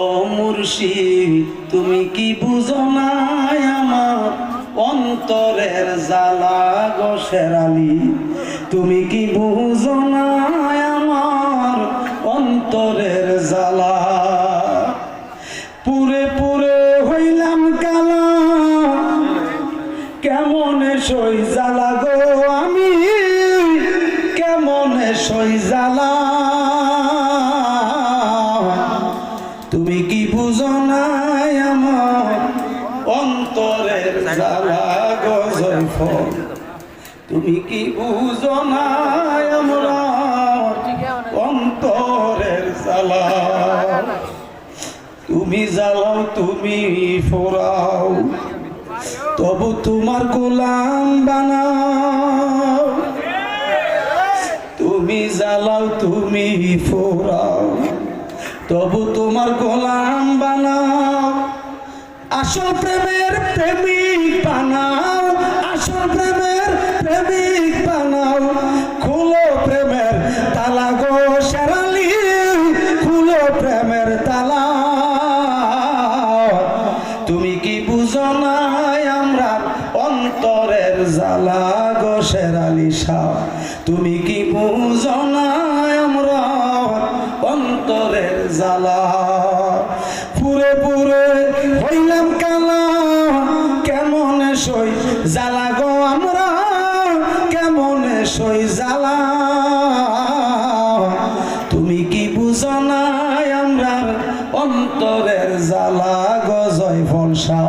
ও মুর্শিদ, তুমি কি বুঝো না আমার অন্তরের জ্বালা গো শেরালি? তুমি কি বুঝো না আমার অন্তরের জ্বালা? পুরে পুরে হইলাম কালা, কেমনে সই জ্বালা গো আমি? কেমনে সই জ্বালা? নাই আমার অন্তরের জ্বালা গো জয়ফল তুমি কি বুঝো নাই আমরা অন্তরের জ্বালা? তুমি জ্বালাও, তুমি ফোরাও, তবু তোমার গোলাম বানাও। তুমি জ্বালাও, তুমি ফোরাও। তবু তোমার গোলাম বানাও আসল প্রেমের প্রেমিক বানাও, আসল প্রেমের প্রেমিক বানাও। খুলো প্রেমের তালা গো শেরালি, খুলো প্রেমের তালা। তুমি কি বুঝো নাই আমরা অন্তরের জ্বালা গো শেরালি শাহ তুমি কি বুঝো নাই আমরা অন্তরের জ্বালা। পুরে পুরে হইলাম কালা। কেমন সই জ্বালা গো আমরা? কেমন সই জ্বালা? তুমি কি বুঝো নাই আমরা অন্তরের জ্বালা গজয় ফলসা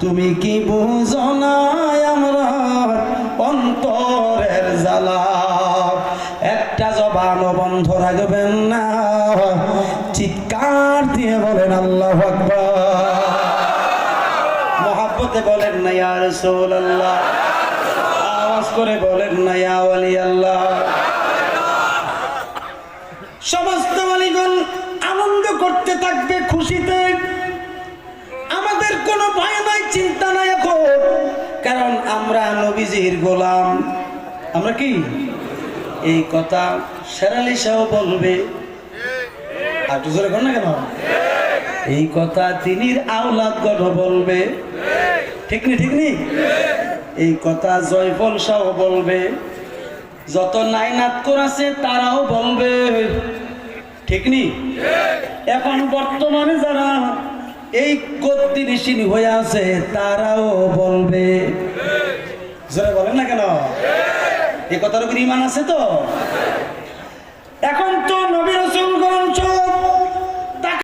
তুমি কি বুঝো নাই আমরা অন্তরের জ্বালা? একটা জবান বন্ধ রাখবেন না দিয়ে বলেন, আল্লাহ মহাব্বতে বলেন না, ইয়া রাসূলুল্লাহ। আওয়াজ করে বলেন না, ইয়া ওয়ালি আল্লাহ সমস্ত মালিগণ আনন্দ করতে থাকবে, খুশিতে। আমাদের কোনো ভয় নাই, চিন্তা নাই এখন, কারণ আমরা নবীজির গোলাম। আমরা কি? এই কথা শেরালি সাহ বলবে আর জোরে কর না কেন? এই কথা তিনির আওলাদ গণ বলবে। ঠিক নি ঠিক নি? এই কথা জয়ফল সাহ বলবে। যত নাইনাত করাছে তারাও বলবে। ঠিক নি? এখন বর্তমানে যারা এই কত্তি ঋষিনী হয়ে আছে তারাও বলবে। জোরে বলেন না কেন? এই কথার উপর ইমান আছে তো? এখন তো নবী